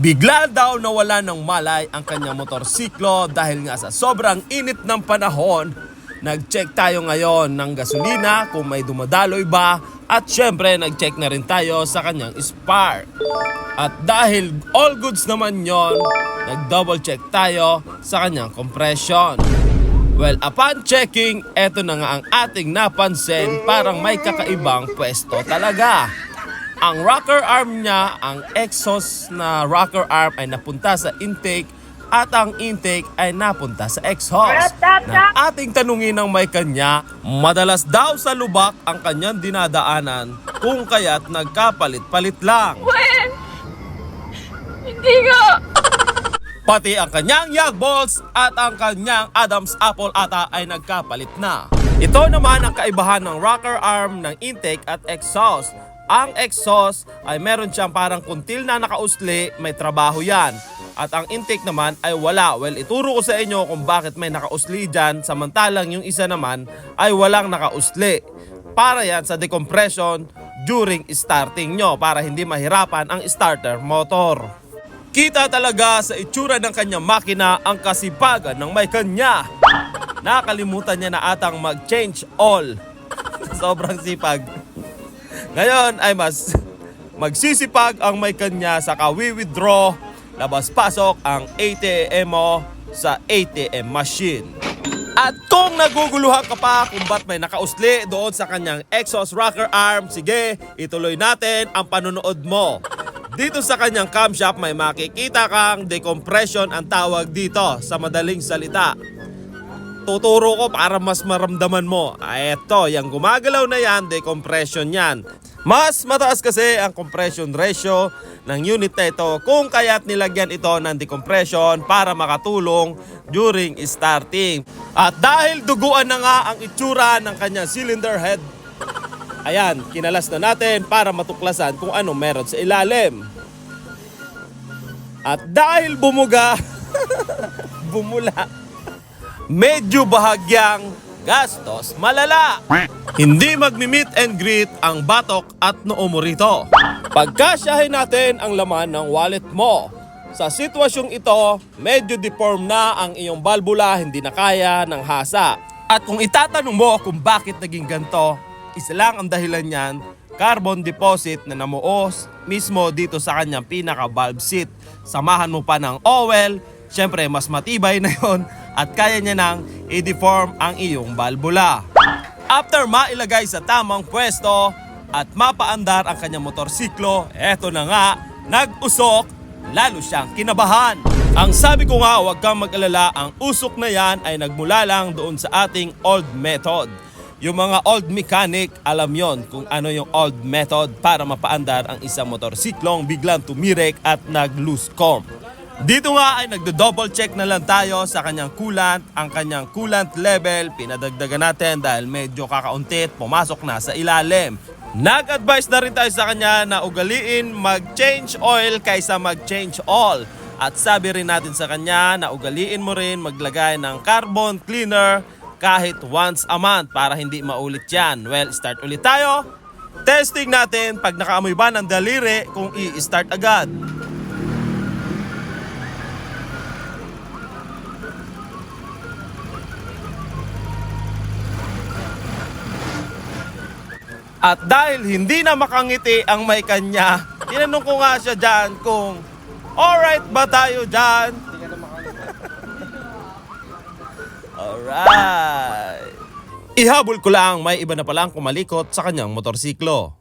Bigla daw nawala ng malay ang kanyang motorsiklo dahil nga sa sobrang init ng panahon. Nag-check tayo ngayon ng gasolina kung may dumadaloy ba at syempre nag-check na rin tayo sa kanyang spark. At dahil all goods naman yon, nag-double check tayo sa kanyang compression. Well, upon checking, eto na nga ang ating napansin, parang may kakaibang pwesto talaga. Ang rocker arm niya, ang exhaust na rocker arm ay napunta sa intake at ang intake ay napunta sa exhaust. Na ating tanungin ng may kanya, madalas daw sa lubak ang kanyang dinadaanan kung kaya't nagkapalit-palit lang. When? Hindi nga. Pati ang kanyang yag balls at ang kanyang Adam's apple ata ay nagkapalit na. Ito naman ang kaibahan ng rocker arm ng intake at exhaust. Ang exhaust ay meron siyang parang kuntil na nakausli, may trabaho yan. At ang intake naman ay wala. Well, ituro ko sa inyo kung bakit may nakausli dyan, samantalang yung isa naman ay walang nakausli. Para yan sa decompression during starting nyo para hindi mahirapan ang starter motor. Kita talaga sa itsura ng kanyang makina ang kasipagan ng may kanya. Nakalimutan niya na atang mag-change all. Sobrang sipag. Ngayon ay mas magsisipag ang may kanya sa kawi-withdraw, labas-pasok ang ATM mo sa ATM machine. At kung naguguluhan ka pa kung ba't may nakausli doon sa kanyang exhaust rocker arm, sige, ituloy natin ang panonood mo. Dito sa kanyang camshaft may makikita kang decompression ang tawag dito sa madaling salita. Tuturo ko para mas maramdaman mo. Ah, eto, yung gumagalaw na yan, decompression yan. Mas mataas kasi ang compression ratio ng unit na ito kung kaya't nilagyan ito ng decompression para makatulong during starting. At dahil duguan na nga ang itsura ng kanyang cylinder head, ayan, kinalas na natin para matuklasan kung ano meron sa ilalim. At dahil bumuga, bumula, medyo bahagyang gastos malala. Hindi magmi-meet and greet ang batok at noo mo rito. Pagkasyahin natin ang laman ng wallet mo. Sa sitwasyong ito, medyo deform na ang iyong balbula, hindi na kaya ng hasa. At kung itatanong mo kung bakit naging ganito, isa lang ang dahilan niyan, carbon deposit na namuos mismo dito sa kanyang pinaka valve seat. Samahan mo pa ng oil, syempre mas matibay na yon at kaya niya nang i-deform ang iyong balbula. After mailagay sa tamang pwesto at mapaandar ang kanyang motorsiklo, eto na nga, nag-usok, lalo siyang kinabahan. Ang sabi ko nga, huwag kang mag-alala, ang usok na yan ay nagmula lang doon sa ating old method. Yung mga old mechanic, alam yon kung ano yung old method para mapaandar ang isang motorsiklong biglang tumirek at nag-loose comb. Dito nga ay nagdo-double check na lang tayo sa kanyang coolant, ang kanyang coolant level, pinadagdagan natin dahil medyo kakaunti at pumasok na sa ilalim. Nag-advise na rin tayo sa kanya na ugaliin mag-change oil kaysa mag-change all. At sabi rin natin sa kanya na ugaliin mo rin maglagay ng carbon cleaner kahit once a month para hindi maulit yan. Well, start ulit tayo. Testing natin pag nakaamoy ba ng daliri kung i-start agad. At dahil hindi na makangiti ang may kanya, tinanong ko nga siya dyan kung alright ba tayo dyan? Alright. Ihabol ko lang may iba na palang kumalikot sa kanyang motorsiklo.